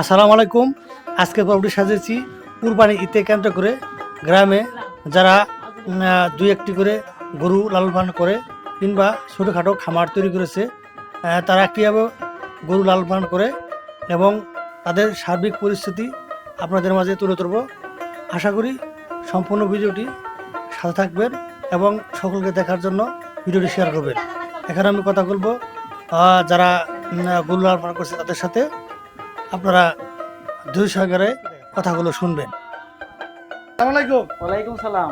আসসালামু আলাইকুম। আজকে পর্বটি সাজিয়েছি কুরবানি ঈদকে কেন্দ্র করে গ্রামে যারা দুই একটি করে গরু লালন পালন করে কিংবা ছোটোখাটো খামার তৈরি করেছে তারা কীভাবে গরু লালন পালন করে এবং তাদের সার্বিক পরিস্থিতি আপনাদের মাঝে তুলে ধরব। আশা করি সম্পূর্ণ ভিডিওটি সাথে থাকবেন এবং সকলকে দেখার জন্য ভিডিওটি শেয়ার করবেন। এখানে আমি কথা বলব যারা গরু লালন পালন করছে তাদের সাথে আপনারা দুই সহকারে কথাগুলো শুনবেন। আসসালামাইকুম ওয়ালাইকুম সালাম।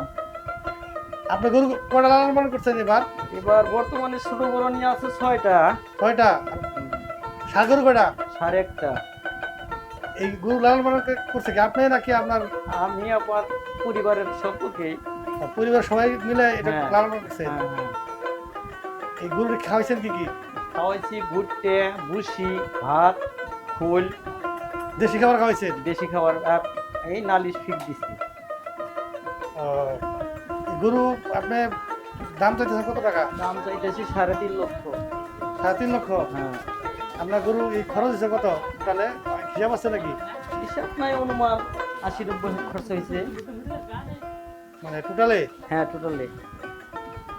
আপনি গরু কটা লালন পালন করছেন এবার? এবার বর্তমানে ছোট বড় নিয়ে আছে ছয়টা। গরু কয়টা? সাড়ে একটা। এই গরু লালন পালন করছে কি আপনি নাকি আপনার আমি আমার পরিবারের সম্পর্কেই পরিবার সবাই মিলে এটা হ্যাঁ। লালন পালন করছে হ্যাঁ, হ্যাঁ। এই গরু খাওয়াইছেন কি কি? খাওয়াইছি ভুট্টে ভুসি ভাত। খোল। দেশি খাবার খাওয়াইছে দেশি খাবার এই নালিশ ফিক দিছি গরু আপনি দাম চাইতেছেন কত টাকা? দাম চাইতেছি সাড়ে তিন লক্ষ। সাড়ে তিন লক্ষ? হ্যাঁ। আপনার গরু এই খরচ হয়েছে কত? তাহলে হিসাব আছে নাকি? হিসাব নাই অনুমান আশি নব্বই খরচ হয়েছে। মানে টোটালে হ্যাঁ টোটালে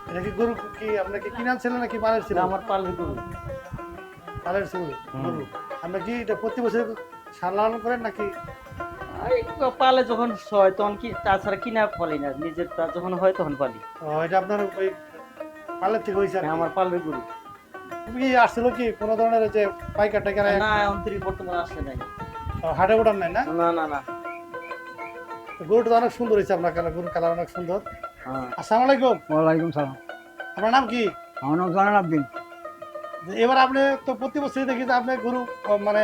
এটা কি গরু কি আপনাকে কিনে আনছিলেন নাকি পালের ছিল? আমার পালের গরু। পালের ছিল গরু। আপনার কি এটা প্রতি বছর সার লালন করেন নাকি? এই পালে যখন হয় তখন কি তাছাড়া কিনা পালি না নিজের তা যখন হয় তখন পালি। ও, এটা আপনার ওই পালের থেকে হয়েছে? হ্যাঁ, আমার পালের গরু। কি আসছিল কি কোনো ধরনের যে পাইকার টাইকার না অন্তরিক বর্তমানে আসে নাই। হাটে ওঠার নাই না? না না না। গরুটা তো অনেক সুন্দর হয়েছে আপনার কালার গরুর কালার অনেক সুন্দর। হ্যাঁ। আসসালামু আলাইকুম। ওয়ালাইকুম সালাম। আপনার নাম কি? আমার নাম জানান আব্দিন। এবার আপনি তো প্রতি বছরই দেখি যে আপনি গরু মানে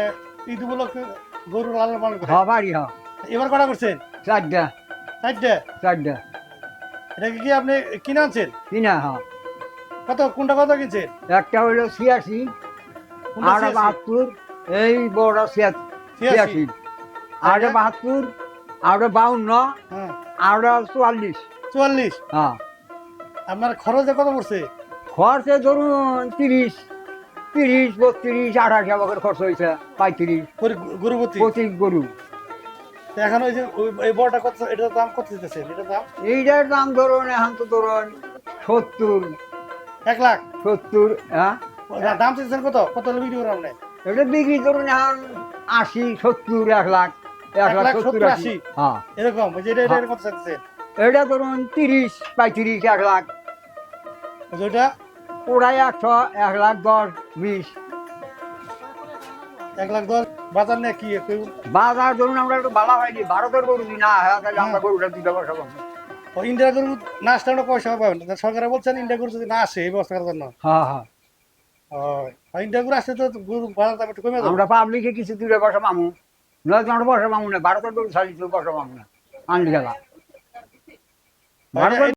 ঈদ উপলক্ষে গরু লালন পালন করেন। হ্যাঁ বাড়ি হ্যাঁ। এবার কটা করছেন? চারটা। চারটে? চারটা। এটা কি আপনি কিনে আনছেন? কিনা হ্যাঁ। কত কোনটা কত কিনছেন? একটা হইল ছিয়াশি ছিয়াশি? বাহাত্তর এই বড় ছিয়াশি। আটা বাহাত্তর আটা বাউন্ন হ্যাঁ। আটা চুয়াল্লিশ। চুয়াল্লিশ? হ্যাঁ। আপনার খরচে কত পড়ছে? খরচে ধরুন তিরিশ। তিরিশ বত্রিশ আঠাশ আমাকে খরচ হয়েছে পঁয়ত্রিশ। গরু- গরুপতি গরু। এখন ওই যে এই বড়টা কত এটার দাম কত দিতেছেন এটার দাম? এইটার দাম ধরুন এখন তো ধরুন সত্তর। এক লাখ? সত্তর হ্যাঁ? দাম চাইছেন কত? কত হলে বিক্রি করেন আপনি এটা বিক্রি ধরুন এখন আশি সত্তর এক লাখ। এক লাখ সত্তর আশি। হ্যাঁ। এরকম? ওই যে এটা এটা হ্যাঁ। কত এটা ধরুন তিরিশ পঁয়ত্রিশ এক লাখ। ওই ওইটা? ওরাই একশো এক লাখ দশ বিশ। এক লাখ দশ? বাজার নিয়ে কি বাজার ধরুন আমরা একটু ভালো হয়নি ভারতের গরু না হয় তাহলে আমরা গরুটা দিতে পারব ইন্ডিয়া গরু না আসলে আমরা পয়সা পাবেন না। সরকারে বলছেন ইন্ডিয়া গরু যদি না আসে এই ব্যবস্থা করার জন্য। হ্যাঁ হ্যাঁ। ইন্ডিয়া গরু আসলে তো গরু বাজার দাম একটু কমে আমরা পাবলিকে কিছু দূরে বসা মামু নয় আমরা বসা মামু না। ভারতের গরু ছাড়ি বসা মামু না। আনলি গেলা ভারতের